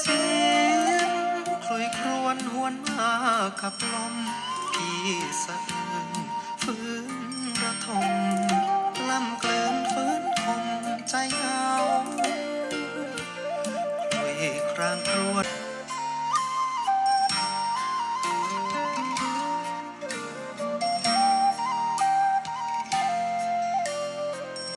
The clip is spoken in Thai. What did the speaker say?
เสียงคลุยครวนหวนมากับลมพี่สะอื้นฟื้นระทมกล้ำกลืนฟื้นคมใจเอาคลุยครางครวน